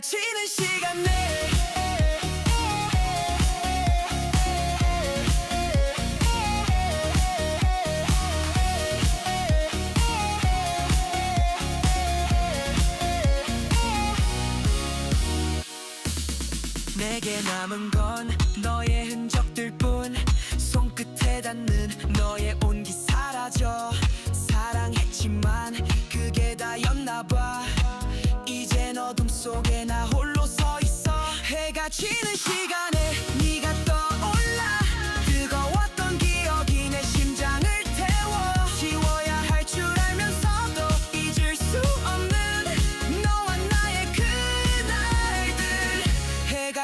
지는 시간 내 내게 남은 건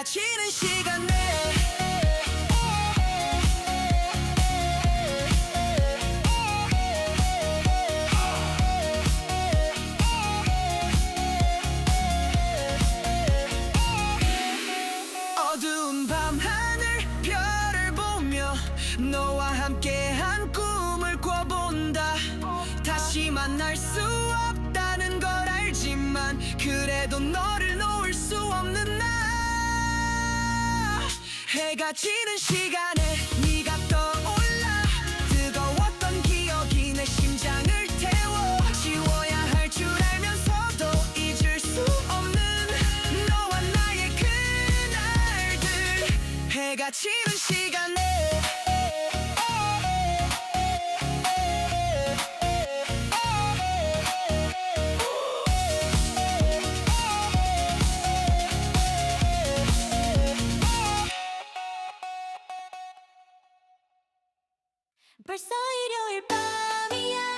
지는 시간에. 어두운 밤 하늘 별을 보며 너와 함께한 꿈을 꿔본다. 다시 만날 수 없다는 걸 알지만 그래도 너를 해가 지는 시간에 네가 떠올라 뜨거웠던 기억이 내 심장을 태워 지워야 할 줄 알면서도 잊을 수 없는 너와 나의 그날들. 해가 지는 시간에 벌써 일요일 밤이야.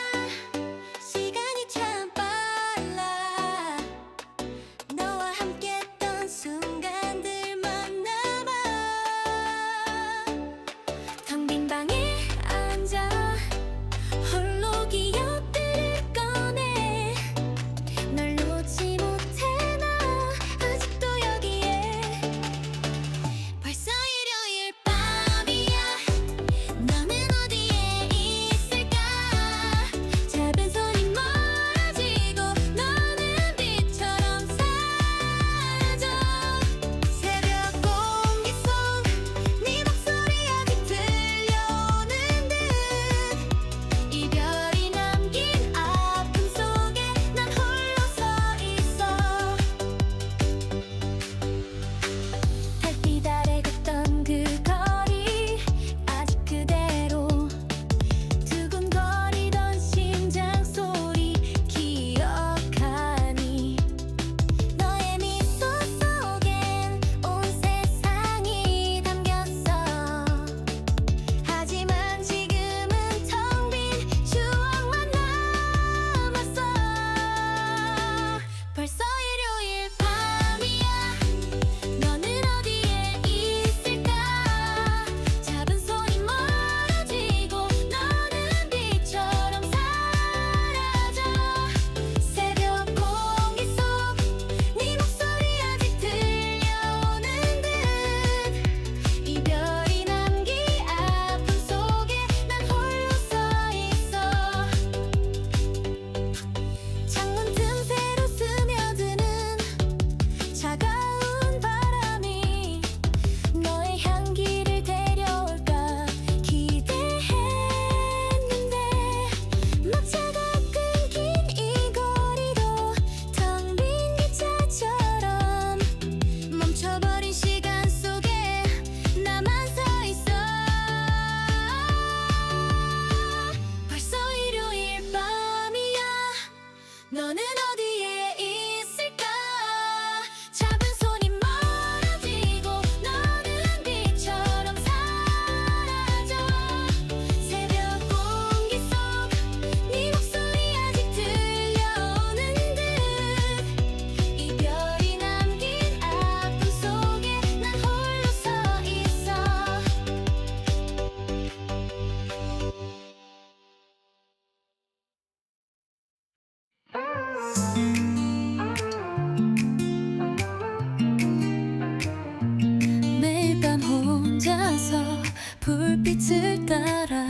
빛을 따라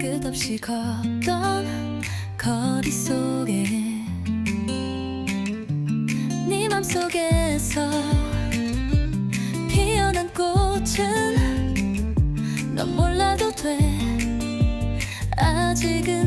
끝없이 걷던 거리 속에 네 맘속에서 피어난 꽃은 넌 몰라도 돼. 아직은